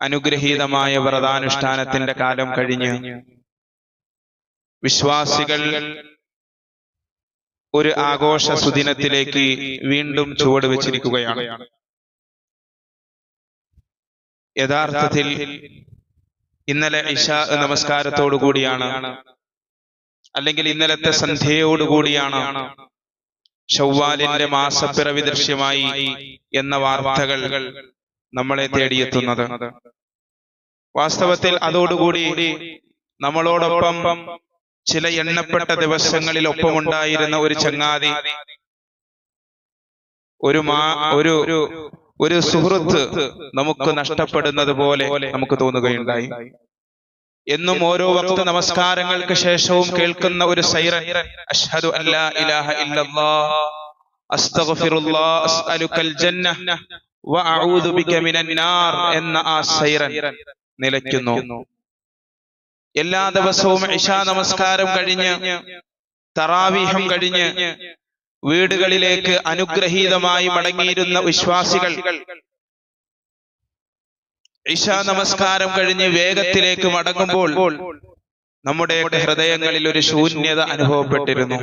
അനുഗ്രഹീതമായ വ്രതാനുഷ്ഠാനത്തിന്റെ കാലം കഴിഞ്ഞ് വിശ്വാസികൾ ഒരു ആഘോഷ സുദിനത്തിലേക്ക് വീണ്ടും ചുവട് വെച്ചിരിക്കുകയാണ്. യഥാർത്ഥത്തിൽ ഇന്നലെ ഇഷ നമസ്കാരത്തോടു കൂടിയാണ് അല്ലെങ്കിൽ ഇന്നലത്തെ സന്ധ്യയോടുകൂടിയാണ് ഷവ്വാലിന്റെ മാസപ്പിറവി ദൃശ്യമായി എന്ന വാർത്തകൾ നമ്മളെ തേടിയെത്തുന്നത്. വാസ്തവത്തിൽ അതോടുകൂടി നമ്മളോടൊപ്പം ചില എണ്ണപ്പെട്ട ദിവസങ്ങളിൽ ഒപ്പമുണ്ടായിരുന്ന ഒരു ചങ്ങാതി. ഒരു മാ ഒരു ഒരു സുഹൃത്ത് നമുക്ക് നഷ്ടപ്പെടുന്നത് പോലെ നമുക്ക് തോന്നുകയുണ്ടായി. എന്നും ഓരോ വക്ത നമസ്കാരങ്ങൾക്ക് ശേഷവും കേൾക്കുന്ന ഒരു സൈറ. അഷ്ഹദു അല്ലാ ഇലാഹ ഇല്ലല്ലാഹ് അസ്തഗ്ഫിറുല്ലാഹ് അസ്അലുക്കൽ ജന്ന എന്ന ആ സൈറൻ നിലയ്ക്കുന്നു. എല്ലാ ദിവസവും ഇഷാ നമസ്കാരം കഴിഞ്ഞ് തറാവീഹം കഴിഞ്ഞ് വീടുകളിലേക്ക് അനുഗ്രഹീതമായി മടങ്ങിയിരുന്ന വിശ്വാസികൾ. ഇഷാ നമസ്കാരം കഴിഞ്ഞ് വേഗത്തിലേക്ക് മടങ്ങുമ്പോൾ നമ്മുടെ ഹൃദയങ്ങളിൽ ഒരു ശൂന്യത അനുഭവപ്പെട്ടിരുന്നു.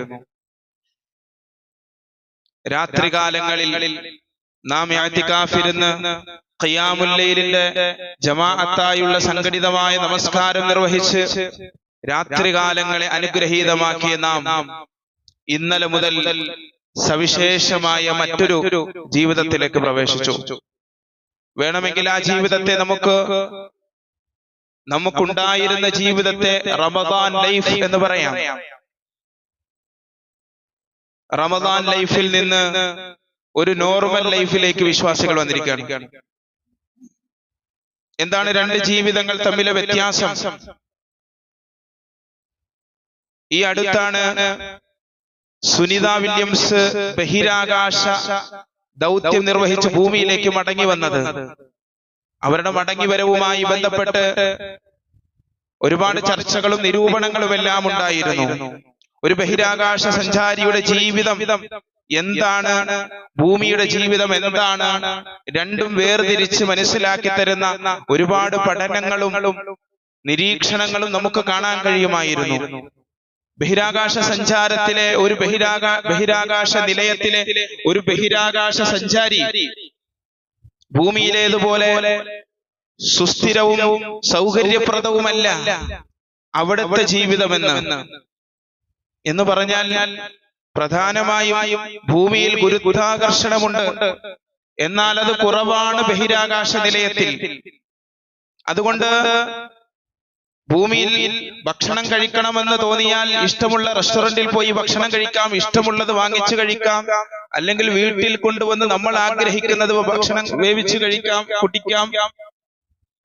രാത്രികാലങ്ങളിൽ നാം യാത്തിക്കാഫിരുന്ന് ഖിയാമുല്ലയിലിന്റെ ജമാഅത്തായുള്ള സംഘടിതമായ നമസ്കാരം നിർവഹിച്ച് രാത്രികാലങ്ങളെ അനുഗ്രഹീതമാക്കിയ നാം ഇന്നലെ മുതൽ സവിശേഷമായ മറ്റൊരു ജീവിതത്തിലേക്ക് പ്രവേശിച്ചു. വേണമെങ്കിൽ ആ ജീവിതത്തെ നമുക്ക് നമുക്കുണ്ടായിരുന്ന ജീവിതത്തെ റമദാൻ ലൈഫ് എന്ന് പറയാം. റമദാൻ ലൈഫിൽ നിന്ന് ഒരു നോർമൽ ലൈഫിലേക്ക് വിശ്വാസികൾ വന്നിരിക്കുകയാണ്. എന്താണ് രണ്ട് ജീവിതങ്ങൾ തമ്മിലെ വ്യത്യാസം? ഈ അടുത്താണ് സുനിത വില്യംസ് ബഹിരാകാശ ദൗത്യം നിർവഹിച്ച് ഭൂമിയിലേക്ക് മടങ്ങി വന്നത്. അവരുടെ മടങ്ങി വരവുമായി ബന്ധപ്പെട്ട് ഒരുപാട് ചർച്ചകളും നിരൂപണങ്ങളും എല്ലാം ഉണ്ടായിരുന്നു. ഒരു ബഹിരാകാശ സഞ്ചാരിയുടെ ജീവിതം എന്താണ് ഭൂമിയുടെ ജീവിതം എന്താണ്? രണ്ടും വേർതിരിച്ച് മനസ്സിലാക്കി തരുന്ന ഒരുപാട് പഠനങ്ങളും നിരീക്ഷണങ്ങളും നമുക്ക് കാണാൻ കഴിയുമായിരുന്നു. ബഹിരാകാശ സഞ്ചാരത്തിലെ ഒരു ബഹിരാകാ ബഹിരാകാശ നിലയത്തിലെ ഒരു ബഹിരാകാശ സഞ്ചാരി ഭൂമിയിലേതുപോലെ സുസ്ഥിരവും സൗകര്യപ്രദവുമല്ല. അവിടുത്തെ ജീവിതമെന്ന് എന്ന് പറഞ്ഞാൽ പ്രധാനമായും ഭൂമിയിൽ ഗുരുത്വാകർഷണമുണ്ട്. എന്നാൽ അത് കുറവാണ് ബഹിരാകാശ നിലയത്തിൽ അതുകൊണ്ട് ഭൂമിയിൽ ഭക്ഷണം കഴിക്കണമെന്ന് തോന്നിയാൽ ഇഷ്ടമുള്ള റെസ്റ്റോറന്റിൽ പോയി ഭക്ഷണം കഴിക്കാം ഇഷ്ടമുള്ളത് വാങ്ങിച്ചു കഴിക്കാം അല്ലെങ്കിൽ വീട്ടിൽ കൊണ്ടുവന്ന് നമ്മൾ ആഗ്രഹിക്കുന്നത് ഭക്ഷണം വേവിച്ചു കഴിക്കാം കുടിക്കാം.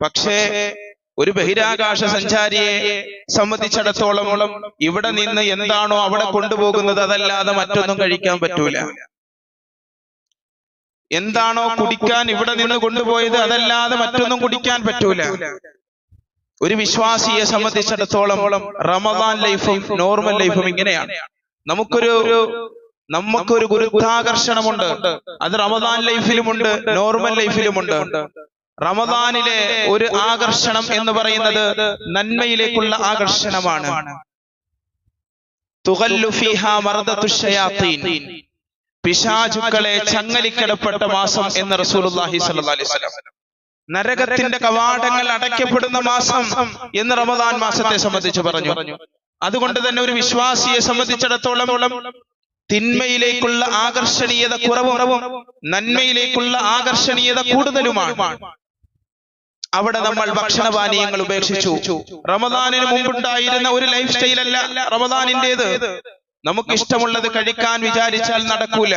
പക്ഷേ ഒരു ബഹിരാകാശ സഞ്ചാരിയെ സംബന്ധിച്ചിടത്തോളം ഇവിടെ നിന്ന് എന്താണോ അവിടെ കൊണ്ടുപോകുന്നത് അതല്ലാതെ മറ്റൊന്നും കഴിക്കാൻ പറ്റൂല. എന്താണോ കുടിക്കാൻ ഇവിടെ നിന്ന് കൊണ്ടുപോയത് അതല്ലാതെ മറ്റൊന്നും കുടിക്കാൻ പറ്റൂല. ഒരു വിശ്വാസിയെ സംബന്ധിച്ചിടത്തോളം റമദാൻ ലൈഫും നോർമൽ ലൈഫും ഇങ്ങനെയാണ്. നമുക്കൊരു നമുക്കൊരു ഗുരുത്വാകർഷണമുണ്ട്. അത് റമദാൻ ലൈഫിലുമുണ്ട് നോർമൽ ലൈഫിലുമുണ്ട്. റമദാനിലെ ഒരു ആകർഷണം എന്ന് പറയുന്നത് നന്മയിലേക്കുള്ള ആകർഷണമാണ്. പിശാചുക്കളെ ചങ്ങലിക്കിടപ്പെട്ട മാസം എന്ന് റസൂലുള്ളാഹി സ്വല്ലല്ലാഹി അലൈഹി വസല്ലം. നരകത്തിന്റെ കവാടങ്ങൾ അടയ്ക്കപ്പെടുന്ന മാസം എന്ന് റമദാൻ മാസത്തെ സംബന്ധിച്ച് പറഞ്ഞു. അതുകൊണ്ട് തന്നെ ഒരു വിശ്വാസിയെ സംബന്ധിച്ചിടത്തോളം തിന്മയിലേക്കുള്ള ആകർഷണീയത കുറവും നന്മയിലേക്കുള്ള ആകർഷണീയത കൂടുതലുമാണ്. അവിടെ നമ്മൾ ഭക്ഷണപാനീയങ്ങൾ ഉപേക്ഷിച്ചു. റമദാനിന് മുമ്പുണ്ടായിരുന്ന ഒരു ലൈഫ് സ്റ്റൈൽ അല്ല റമദാനിന്റേത് നമുക്ക് ഇഷ്ടമുള്ളത് കഴിക്കാൻ വിചാരിച്ചാൽ നടക്കൂല.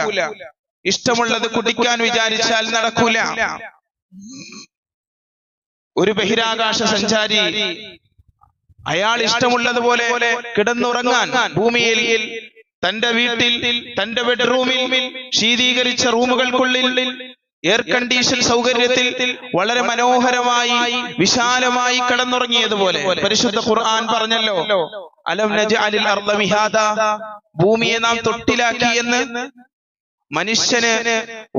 ഇഷ്ടമുള്ളത് കുടിക്കാൻ വിചാരിച്ചാൽ നടക്കൂല. ഒരു ബഹിരാകാശ സഞ്ചാരി അയാൾ ഇഷ്ടമുള്ളതുപോലെ കിടന്നുറങ്ങാൻ ഭൂമിയിൽ തന്റെ വീട്ടിൽ തന്റെ ബെഡ്റൂമിൽ ശീതീകരിച്ച റൂമുകൾക്കുള്ളിൽ എയർ കണ്ടീഷൻ സൗകര്യത്തിൽ വളരെ മനോഹരമായി വിശാലമായി കടന്നുറങ്ങിയതുപോലെ പരിശുദ്ധ ഖുർആൻ പറഞ്ഞല്ലോ അലം മിഹാദ ഭൂമിയെ നാം തൊട്ടിലാക്കി എന്ന് മനുഷ്യന്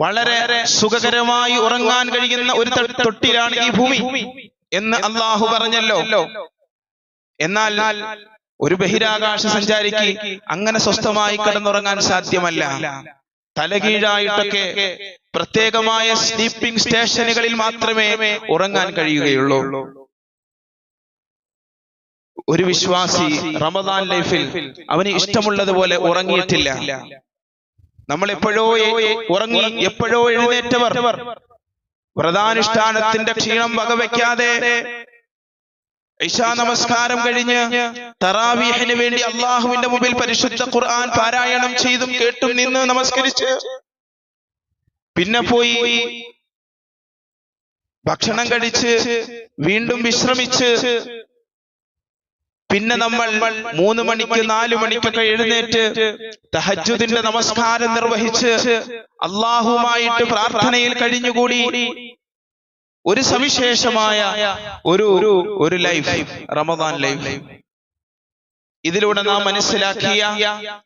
വളരെ സുഖകരമായി ഉറങ്ങാൻ കഴിയുന്ന ഒരു തൊട്ടിലാണ് ഈ ഭൂമി എന്ന് അള്ളാഹു പറഞ്ഞല്ലോ. എന്നാൽ ഒരു ബഹിരാകാശ സഞ്ചാരിക്ക് അങ്ങനെ സ്വസ്ഥമായി കിടന്നുറങ്ങാൻ സാധ്യമല്ല. തലകീഴായിട്ടൊക്കെ പ്രത്യേകമായ സ്ലീപ്പിംഗ് സ്റ്റേഷനുകളിൽ മാത്രമേ ഉറങ്ങാൻ കഴിയുകയുള്ളൂ. ഒരു വിശ്വാസി റമദാൻ ലൈഫിൽ അവന് ഇഷ്ടമുള്ളതുപോലെ ഉറങ്ങിയിട്ടില്ല. നമ്മൾ എപ്പോഴോ ഉറങ്ങി എപ്പോഴോ എഴുന്നേറ്റവർ വ്രതാനുഷ്ഠാനത്തിന്റെ ക്ഷീണം വകവെക്കാതെ ഇശാ നമസ്കാരം കഴിഞ്ഞ് തറാവീഹിന് വേണ്ടി അള്ളാഹുവിന്റെ മുമ്പിൽ പരിശുദ്ധ ഖുർആൻ പാരായണം ചെയ്തും കേട്ടും നിന്ന് നമസ്കരിച്ച് പിന്നെ പോയി ഭക്ഷണം കഴിച്ച് വീണ്ടും വിശ്രമിച്ച് പിന്നെ നമ്മൾ മൂന്ന് മണിക്ക് നാലു മണിക്കൊക്കെ എഴുന്നേറ്റ് തഹജുദിന്റെ നമസ്കാരം നിർവഹിച്ച് അള്ളാഹുമായിട്ട് പ്രാർത്ഥനയിൽ കഴിഞ്ഞുകൂടി ഒരു സവിശേഷമായ ഒരു ഒരു ഒരു ലൈഫ് റമദാൻ ലൈഫ് ഇതിലൂടെ നാം മനസ്സിലാക്കിയ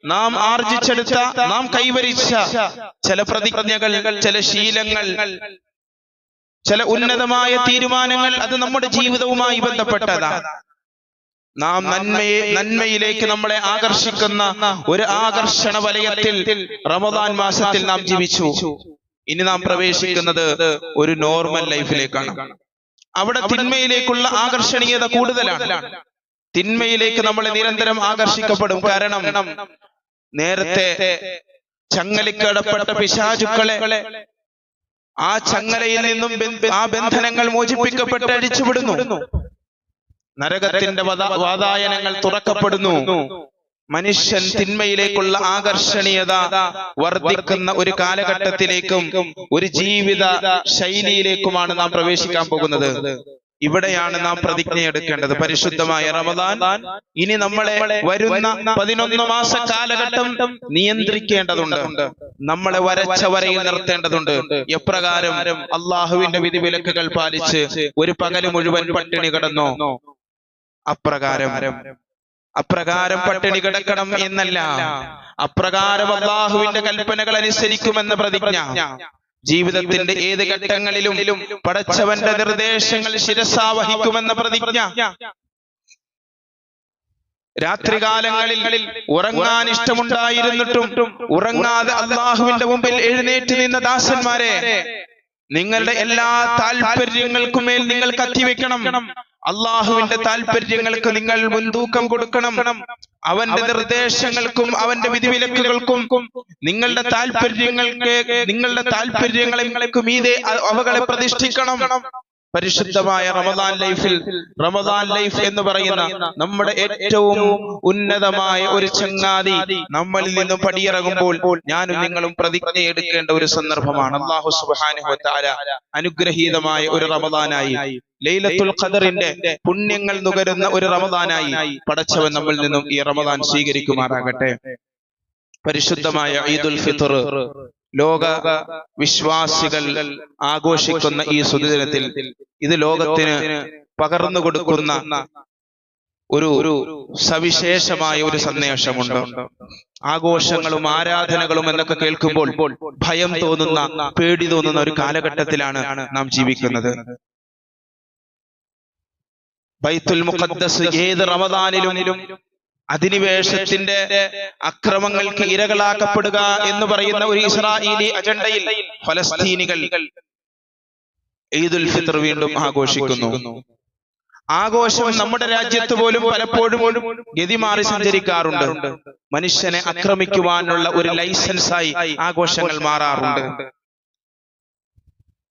നാം ആർജിച്ചെടുത്ത നാം കൈവരിച്ച ചില പ്രതിജ്ഞകൾ ചില ശീലങ്ങൾ ചില ഉന്നതമായ തീരുമാനങ്ങൾ അത് നമ്മുടെ ജീവിതവുമായി ബന്ധപ്പെട്ടതാണ് നാം നന്മയെ നന്മയിലേക്ക് നമ്മളെ ആകർഷിക്കുന്ന ഒരു ആകർഷണ വലയത്തിൽ റമദാൻ മാസത്തിൽ നാം ജീവിച്ചു. ഇനി നാം പ്രവേശിക്കുന്നത് ഒരു നോർമൽ ലൈഫിലേക്കാണ് അവിടെ തിന്മയിലേക്കുള്ള ആകർഷണീയത കൂടുതലാണ്. തിന്മയിലേക്ക് നമ്മൾ നിരന്തരം ആകർഷിക്കപ്പെടും. കാരണം നേരത്തെ ചങ്ങലിക്കടപ്പെട്ട പിശാചുക്കളെ ആ ചങ്ങലയിൽ നിന്നും ആ ബന്ധനങ്ങൾ മോചിപ്പിക്കപ്പെട്ട് അഴിച്ചുവിടുന്നു നരകത്തിന്റെ വാതായനങ്ങൾ തുറക്കപ്പെടുന്നു. മനുഷ്യൻ തിന്മയിലേക്കുള്ള ആകർഷണീയത വർദ്ധിക്കുന്ന ഒരു കാലഘട്ടത്തിലേക്കും ഒരു ജീവിത ശൈലിയിലേക്കുമാണ് നാം പ്രവേശിക്കാൻ പോകുന്നത്. ഇവിടെയാണ് നാം പ്രതിജ്ഞ എടുക്കേണ്ടത്. പരിശുദ്ധമായ റമദാൻ ഇനി നമ്മളെ വരുന്ന പതിനൊന്ന് മാസ കാലഘട്ടം നിയന്ത്രിക്കേണ്ടതുണ്ട്. നമ്മളെ വരച്ച വരയിൽ നിർത്തേണ്ടതുണ്ട്. എപ്രകാരം അള്ളാഹുവിന്റെ വിധിവിലക്കുകൾ പാലിച്ച് ഒരു പകൽ മുഴുവൻ പട്ടിണി കിടന്നോ? അപ്രകാരം അപ്രകാരം പട്ടിണി കിടക്കണം എന്നല്ല. അപ്രകാരം അള്ളാഹുവിന്റെ കൽപ്പനകൾ അനുസരിക്കുമെന്ന പ്രതിജ്ഞ. ജീവിതത്തിന്റെ ഏത് ഘട്ടങ്ങളിലും പടച്ചവന്റെ നിർദ്ദേശങ്ങൾ ശിരസാവഹിക്കുമെന്ന പ്രതിജ്ഞ. രാത്രികാലങ്ങളിൽ ഉറങ്ങാൻ ഇഷ്ടമുണ്ടായിരുന്നിട്ടും ഉറങ്ങാതെ അള്ളാഹുവിന്റെ മുമ്പിൽ എഴുന്നേറ്റ് നിന്ന ദാസന്മാരെ നിങ്ങളുടെ എല്ലാ താല്പര്യങ്ങൾക്കുമേൽ നിങ്ങൾ കത്തിവെക്കണം. അള്ളാഹുവിന്റെ താല്പര്യങ്ങൾക്ക് നിങ്ങൾ മുൻതൂക്കം കൊടുക്കണം. അവന്റെ നിർദ്ദേശങ്ങൾക്കും അവന്റെ വിധിവിലക്കുകൾക്കും നിങ്ങളുടെ താല്പര്യങ്ങൾക്ക് നിങ്ങളുടെ താല്പര്യങ്ങളെ മീതെ അവകളെ പ്രതിഷ്ഠിക്കണം. പരിശുദ്ധമായ റമദാൻ ലൈഫിൽ റമദാൻ ലൈഫ് എന്ന് പറയുന്ന നമ്മുടെ ഏറ്റവും ഉന്നതമായ ഒരു ചങ്ങാതി നമ്മളിൽ നിന്നും പടിയിറങ്ങുമ്പോൾ ഞാനും നിങ്ങളും പ്രതിജ്ഞ എടുക്കേണ്ട ഒരു സന്ദർഭമാണ്. അള്ളാഹു തആല അനുഗ്രഹീതമായ ഒരു റമദാനായി ലൈലത്തുൽ ഖദറിന്റെ പുണ്യങ്ങൾ നുകരുന്ന ഒരു റമദാനായി പടച്ചവൻ നമ്മിൽ നിന്നും ഈ റമദാൻ സ്വീകരിക്കുമാറാകട്ടെ. പരിശുദ്ധമായ ഈദുൽ ഫിത്ർ. ലോക വിശ്വാസികൾ ആഘോഷിക്കുന്ന ഈ സുദിനത്തിൽ ഇത് ലോകത്തിന് പകർന്നു കൊടുക്കുന്ന ഒരു ഒരു സവിശേഷമായ ഒരു സന്ദേശമുണ്ട്. ആഘോഷങ്ങളും ആരാധനകളും എന്നൊക്കെ കേൾക്കുമ്പോൾ ഭയം തോന്നുന്ന പേടി തോന്നുന്ന ഒരു കാലഘട്ടത്തിലാണ് നാം ജീവിക്കുന്നത്. ബൈത്തുൽ മുഖദ്ദസ് ഏത് റമദാനിലും അധിനിവേശത്തിന്റെ അക്രമങ്ങൾക്ക് ഇരകളാക്കപ്പെടുക എന്ന് പറയുന്ന ഒരു ഇസ്രായേലി അജണ്ടയിൽ ഫലസ്തീനികൾ ഈദുൽ ഫിത്ർ വീണ്ടും ആഘോഷിക്കുന്നു. ആഘോഷം നമ്മുടെ രാജ്യത്ത് പോലും പലപ്പോഴും ഗതിമാറി സഞ്ചരിക്കാറുണ്ട്. മനുഷ്യനെ ആക്രമിക്കുവാനുള്ള ഒരു ലൈസൻസായി ആഘോഷങ്ങൾ മാറാറുണ്ട്.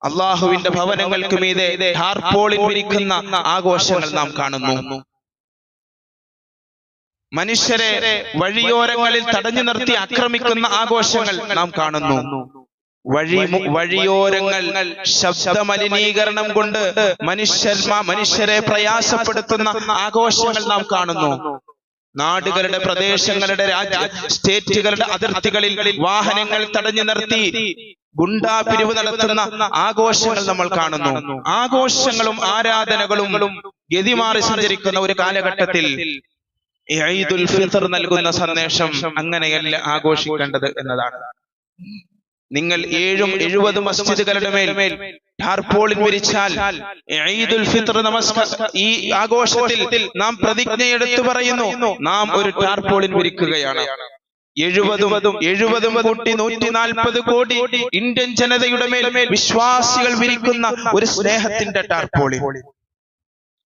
അള്ളാഹുവിന്റെ ഭവനങ്ങൾക്ക് മീതെ ഹാർപോളിൽ വിരിക്കുന്ന ആഘോഷങ്ങൾ നാം കാണുന്നു. മനുഷ്യരെ വഴിയോരങ്ങളിൽ തടഞ്ഞു നിർത്തി ആക്രമിക്കുന്ന ആഘോഷങ്ങൾ നാം കാണുന്നു. വഴി വഴിയോരങ്ങൾ ശബ്ദമലിനീകരണം കൊണ്ട് മനുഷ്യർ മനുഷ്യരെ പ്രയാസപ്പെടുത്തുന്ന ആഘോഷങ്ങൾ നാം കാണുന്നു. നാടുകളുടെ പ്രദേശങ്ങളുടെ രാജ്യ സ്റ്റേറ്റുകളുടെ അതിർത്തികളിൽ വാഹനങ്ങൾ തടഞ്ഞു നിർത്തി ഗുണ്ടാ പിരിവ് നടത്തുന്ന ആഘോഷങ്ങൾ നമ്മൾ കാണുന്നു. ആഘോഷങ്ങളും ആരാധനകളും ഗതിമാറി സഞ്ചരിക്കുന്ന ഒരു കാലഘട്ടത്തിൽ ഈദുൽ ഫിത്ർ നൽകുന്ന സന്ദേശം അങ്ങനെയല്ല ആഘോഷിക്കേണ്ടത് എന്നതാണ്. നിങ്ങൾ ഏഴും എഴുപത് മസ്ജിദുകളുടെ മേൽ ടാർപോളിൻ വിരിച്ചാൽ ഈദുൽ ഫിത്ർ നമസ്കാരം ഈ ആഘോഷത്തിൽ നാം പ്രതിജ്ഞയെടുത്തു പറയുന്നു നാം ഒരു ടാർപോളിൻ വിരിക്കുകയാണ്. എഴുപതും എഴുപതും കൂട്ടി നൂറ്റി നാൽപ്പത് കോടി ഇന്ത്യൻ ജനതയുടെ മേൽ വിശ്വാസികൾ വിരിക്കുന്ന ഒരു സ്നേഹത്തിന്റെ ടാർപോളിൻ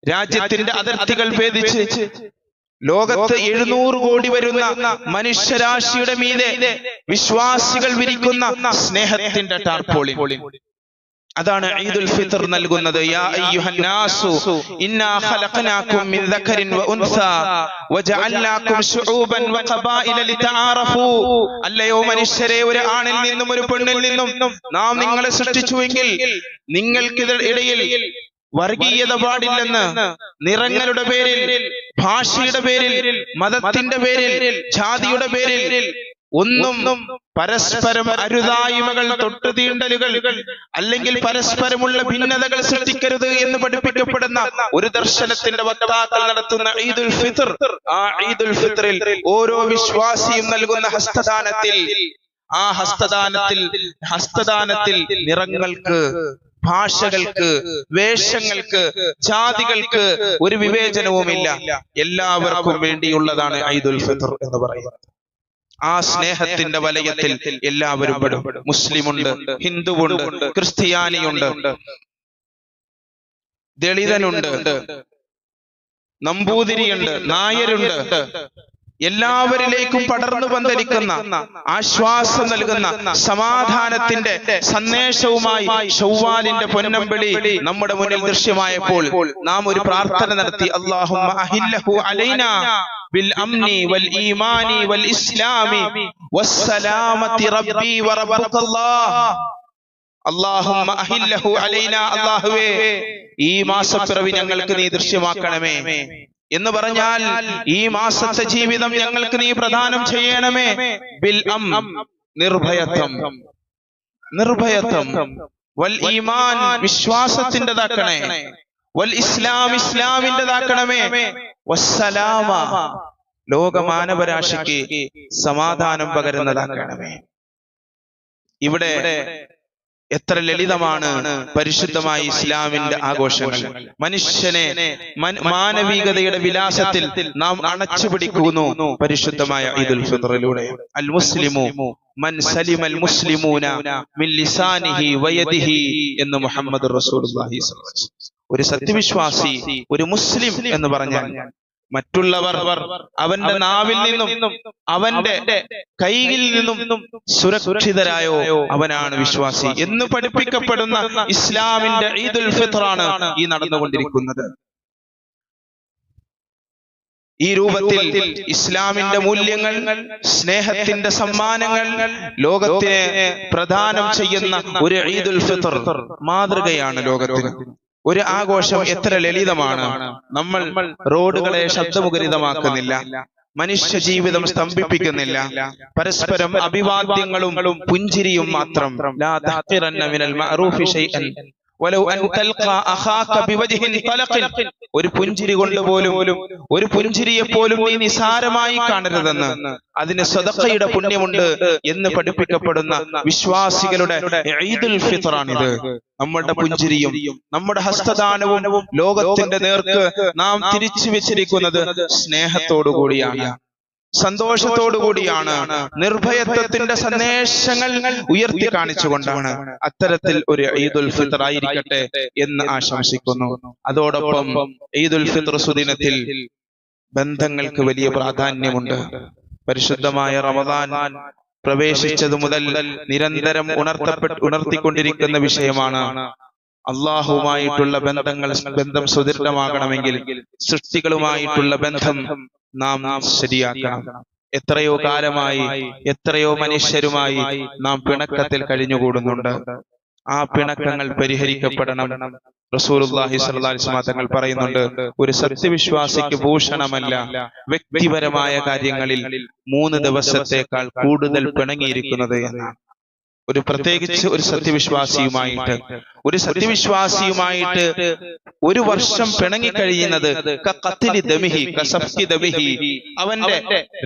രാജ്യത്തിന്റെ അതിർത്തികൾ ഭേദിച്ച് ലോകത്ത് എഴുന്നൂറ് കോടി വരുന്ന മനുഷ്യരാശിയുടെ മീതെ വിശ്വാസികൾ വിരിക്കുന്ന സ്നേഹത്തിന്റെ ടാർപോളിൻ. അതാണ് ഈദുൽ ഫിത്ർ നൽകുന്നത്. യാ അയ്യുഹന്നാസു ഇന്നാ ഖലഖനാകും മിൻ ദക്കരിൻ വ ഉൻസാ. വജഅൽനാകും ശുഊബൻ വ ഖബായില ലിതആറഫു. അല്ലയോ മനുഷ്യരെ ഒരു ആണിൽ നിന്നും ഒരു പെണ്ണിൽ നിന്നും നാം നിങ്ങളെ സൃഷ്ടിച്ചുവെങ്കിൽ നിങ്ങൾക്കിത് ഇടയിൽ വർഗീയത പാടില്ലെന്ന് നിറങ്ങളുടെ പേരിൽ ഭാഷയുടെ പേരിൽ മതത്തിന്റെ പേരിൽ ജാതിയുടെ പേരിൽ ഒന്നും പരസ്പരം അരുതായ്മകൾ തൊട്ടു തീണ്ടലുകൾ അല്ലെങ്കിൽ പരസ്പരമുള്ള ഭിന്നതകൾ സൃഷ്ടിക്കരുത് എന്ന് പഠിപ്പിക്കപ്പെടുന്ന ഒരു ദർശനത്തിന്റെ വക്താക്കൾ നടത്തുന്ന ഈദുൽ ഫിത്ർ. ആ ഈദുൽ ഫിത്റിൽ ഓരോ വിശ്വാസിയും നൽകുന്ന ഹസ്തദാനത്തിൽ ആ ഹസ്തദാനത്തിൽ ഹസ്തദാനത്തിൽ നിറങ്ങൾക്ക് ഭാഷകൾക്ക് വേഷങ്ങൾക്ക് ജാതികൾക്ക് ഒരു വിവേചനവുമില്ല. എല്ലാവർക്കും വേണ്ടിയുള്ളതാണ് ഐദുൽ ഫിത്ർ എന്ന് പറയുന്നത്. ആ സ്നേഹത്തിന്റെ വലയത്തിൽ എല്ലാവരും പെടും. മുസ്ലിമുണ്ട് ഹിന്ദുവുണ്ട് ക്രിസ്ത്യാനിയുണ്ട്. ദളിതനുണ്ട് നമ്പൂതിരിയുണ്ട് നായരുണ്ട്. എല്ലാവരിലേക്കും പടർന്നു പന്തലിക്കുന്ന ആശ്വാസം നൽകുന്ന സമാധാനത്തിന്റെ സന്ദേശവുമായി ഷൗവാലിന്റെ പൊന്നമ്പിളി നമ്മുടെ മുന്നിൽ ദൃശ്യമായപ്പോൾ നാം ഒരു പ്രാർത്ഥന നടത്തി അള്ളാഹു അലൈന ഈ മാസപ്പിറവി ഞങ്ങൾക്ക് നീ ദൃശ്യമാക്കണമേ. എന്ന് പറഞ്ഞാൽ ഈ മാസത്തെ ജീവിതം ഞങ്ങൾക്ക് നീ പ്രധാനം ചെയ്യണമേ. ബിൽ അം നിർഭയത്വം. നിർഭയത്വം. വൽ ഈമാൻ വിശ്വാസത്തിന്റെതാക്കണേ വൽ ഇസ്ലാം ഇസ്ലാമിന്റെതാക്കണമേ വസ്സലാമ. ലോക മാനവരാശിക്ക് സമാധാനം പകരുന്നതാക്കണമേ. ഇവിടെ എത്ര ലളിതമാണ് പരിശുദ്ധമായ ഇസ്ലാമിന്റെ ആഘോഷങ്ങൾ. മനുഷ്യനെ മാനവികതയുടെ വിലാസത്തിൽ നാം അണച്ചുപിടിക്കുന്നു പരിശുദ്ധമായ ഈദുൽ ഫിത്റിലൂടെ. അൽ മുസ്ലിമു മൻ സലിമൽ മുസ്ലിമൂന മിൻ ലിസാനിഹി വയദിഹി എന്ന് മുഹമ്മദ് റസൂലുള്ളാഹി. ഒരു സത്യവിശ്വാസി ഒരു മുസ്ലിം എന്ന് പറഞ്ഞാൽ മറ്റുള്ളവർ അവന്റെ നാവിൽ നിന്നും അവന്റെ കൈയിൽ നിന്നും സുരക്ഷിതരായോ? അവനാണ് വിശ്വാസി. എന്ന് പഠിപ്പിക്കപ്പെടുന്ന ഇസ്ലാമിന്റെ ഈദുൽ ഫിത്റാണ് ഈ നടന്നുകൊണ്ടിരിക്കുന്നത്. ഈ രൂപത്തിൽ ഇസ്ലാമിന്റെ മൂല്യങ്ങൾ സ്നേഹത്തിന്റെ സമ്മാനങ്ങൾ ലോകത്തിന് പ്രദാനം ചെയ്യുന്ന ഒരു ഈദുൽ ഫിത്ർ മാതൃകയാണ് ലോകത്തിന്. ഒരു ആഘോഷം എത്ര ലളിതമാണ്. നമ്മൾ റോഡുകളെ ശബ്ദമുഖരിതമാക്കുന്നില്ല. മനുഷ്യ ജീവിതം സ്തംഭിപ്പിക്കുന്നില്ല. പരസ്പരം അഭിവാദ്യങ്ങളും പുഞ്ചിരിയും മാത്രം. ഒരു പുഞ്ചിരി കൊണ്ട് പോലും ഒരു പുഞ്ചിരിയെ പോലും നീ നിസാരമായി കാണരുതെന്ന്. അതിന് സ്വതക്കയുടെ പുണ്യമുണ്ട് എന്ന് പഠിപ്പിക്കപ്പെടുന്ന വിശ്വാസികളുടെ ഈദുൽ ഫിത്റാണിത്. നമ്മുടെ പുഞ്ചിരിയും നമ്മുടെ ഹസ്തദാനവും ലോകത്തിന്റെ നേർക്ക് നാം തിരിച്ചു വെച്ചിരിക്കുന്നത് സ്നേഹത്തോടു കൂടിയാണ് സന്തോഷത്തോടു കൂടിയാണ് നിർഭയത്വത്തിന്റെ സന്ദേശങ്ങൾ ഉയർത്തി കാണിച്ചുകൊണ്ടാണ് അത്തരത്തിൽ ഒരു ഈദുൽ ഫിത്തർ ആയിരിക്കട്ടെ എന്ന് ആശംസിക്കുന്നു. അതോടൊപ്പം ഈദുൽ ഫിത്തർ സുദിനത്തിൽ ബന്ധങ്ങൾക്ക് വലിയ പ്രാധാന്യമുണ്ട്. പരിശുദ്ധമായ റമദാൻ പ്രവേശിച്ചത് മുതൽ നിരന്തരം ഉണർത്തപ്പെട്ട് ഉണർത്തിക്കൊണ്ടിരിക്കുന്ന വിഷയമാണ്. അള്ളാഹുവുമായിട്ടുള്ള ബന്ധങ്ങൾ ബന്ധം സുദൃഢമാകണമെങ്കിൽ സൃഷ്ടികളുമായിട്ടുള്ള ബന്ധം നാം ശരിയാക്കണം. എത്രയോ കാലമായി എത്രയോ മനുഷ്യരുമായി നാം പിണക്കത്തിൽ കഴിഞ്ഞുകൂടുന്നുണ്ട്. ആ പിണക്കങ്ങൾ പരിഹരിക്കപ്പെടണം. വസല്ലം തങ്ങൾ പറയുന്നുണ്ട് ഒരു സത്യവിശ്വാസിക്ക് ഭൂഷണമല്ല. വ്യക്തിപരമായ കാര്യങ്ങളിൽ മൂന്ന് ദിവസത്തേക്കാൾ കൂടുതൽ പിണങ്ങിയിരിക്കുന്നത് എന്നാണ്. ഒരു പ്രത്യേകിച്ച് ഒരു സത്യവിശ്വാസിയുമായിട്ട് ഒരു സത്യവിശ്വാസിയുമായിട്ട് ഒരു വർഷം പിണങ്ങിക്കഴിയുന്നത് ദമിഹി അവന്റെ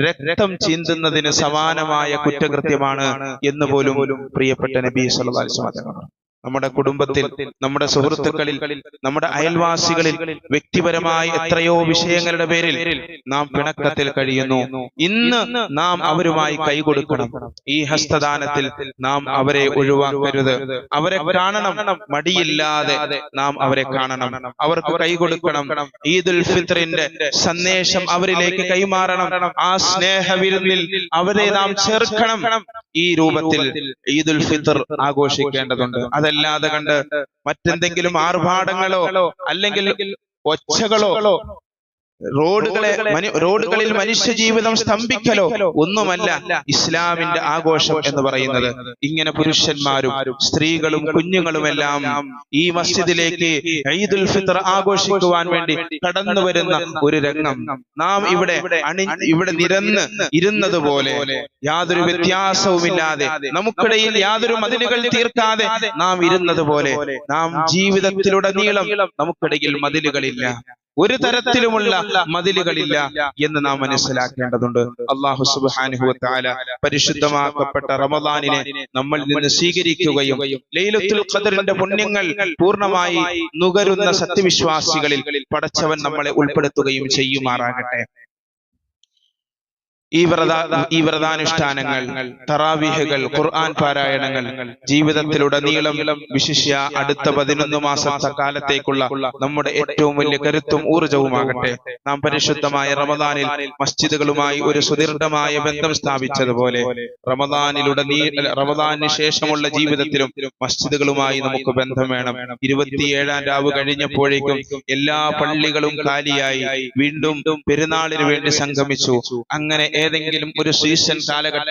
രക്തം ചിന്തുന്നതിന് സമാനമായ കുറ്റകൃത്യമാണ് എന്ന് പോലും പ്രിയപ്പെട്ട നബി സല്ലല്ലാഹു അലൈഹി വസല്ലം പറഞ്ഞു. നമ്മുടെ കുടുംബത്തിൽ നമ്മുടെ സുഹൃത്തുക്കളിൽ നമ്മുടെ അയൽവാസികളിൽ വ്യക്തിപരമായി എത്രയോ വിഷയങ്ങളുടെ പേരിൽ നാം പിണക്കത്തിൽ കഴിയുന്നു. ഇന്ന് നാം അവരുമായി കൈകൊടുക്കണം. ഈ ഹസ്തദാനത്തിൽ നാം അവരെ ഒഴിവാക്കരുത്. അവരെ കാണണം. മടിയില്ലാതെ നാം അവരെ കാണണം. അവർക്ക് കൈകൊടുക്കണം. ഈദുൽ ഫിത്റിന്റെ സന്ദേശം അവരിലേക്ക് കൈമാറണം. ആ സ്നേഹവിരുന്നിൽ അവരെ നാം ചേർക്കണം. ഈ രൂപത്തിൽ ഈദുൽ ഫിത്ർ ആഘോഷിക്കേണ്ടതുണ്ട് അതല്ലാതെ കണ്ട് മറ്റെന്തെങ്കിലും ആർഭാടങ്ങളോ അല്ലെങ്കിൽ ഒച്ചകളോ റോഡുകളെ റോഡുകളിൽ മനുഷ്യ ജീവിതം സ്തംഭിക്കലോ? ഒന്നുമല്ല ഇസ്ലാമിന്റെ ആഘോഷം എന്ന് പറയുന്നത്. ഇങ്ങനെ പുരുഷന്മാരും സ്ത്രീകളും കുഞ്ഞുങ്ങളുമെല്ലാം ഈ മസ്ജിദിലേക്ക് ഈദുൽ ഫിത്ർ ആഘോഷിക്കുവാൻ വേണ്ടി കടന്നു വരുന്ന ഒരു രംഗം. നാം ഇവിടെ അണി ഇവിടെ നിരന്ന് ഇരുന്നത് പോലെ യാതൊരു വ്യത്യാസവുമില്ലാതെ നമുക്കിടയിൽ യാതൊരു മതിലുകൾ തീർക്കാതെ നാം ഇരുന്നത് പോലെ നാം ജീവിതത്തിലുടനീളം നമുക്കിടയിൽ മതിലുകളില്ല. ഒരു തരത്തിലുമുള്ള മതിലുകളില്ല എന്ന് നാം മനസ്സിലാക്കേണ്ടതുണ്ട്. അള്ളാഹു സുബ്ഹാനഹു വതആല പരിശുദ്ധമാക്കപ്പെട്ട റമദാനിനെ നമ്മൾ നിന്ന് സ്വീകരിക്കുകയും ലൈലത്തുൽ ഖദറിന്റെ പുണ്യങ്ങൾ പൂർണമായി നുകരുന്ന സത്യവിശ്വാസികളിൽ പടച്ചവൻ നമ്മളെ ഉൾപ്പെടുത്തുകയും ചെയ്യുമാറാകട്ടെ. ഈ വ്രത ഈ വ്രതാനുഷ്ഠാനങ്ങൾ തറാവിഹകൾ ഖുർആൻ പാരായണങ്ങൾ ജീവിതത്തിലുടനീളം വിശിഷ്യ അടുത്ത പതിനൊന്ന് മാസത്തെ കാലത്തേക്കുള്ള നമ്മുടെ ഏറ്റവും വലിയ കരുത്തും ഊർജവുമാകട്ടെ. നാം പരിശുദ്ധമായ റമദാനിൽ മസ്ജിദുകളുമായി ഒരു സുദീർഘമായ ബന്ധം സ്ഥാപിച്ചതുപോലെ റമദാനിലുടനീ റമദാനിന് ശേഷമുള്ള ജീവിതത്തിലും മസ്ജിദുകളുമായി നമുക്ക് ബന്ധം വേണം. ഇരുപത്തിയേഴാം രാവ് കഴിഞ്ഞപ്പോഴേക്കും എല്ലാ പള്ളികളും കാലിയായി. വീണ്ടും പെരുന്നാളിന് വേണ്ടി സംഗമിച്ചു. അങ്ങനെ ഏതെങ്കിലും ഒരു സീസൺ കാലഘട്ടം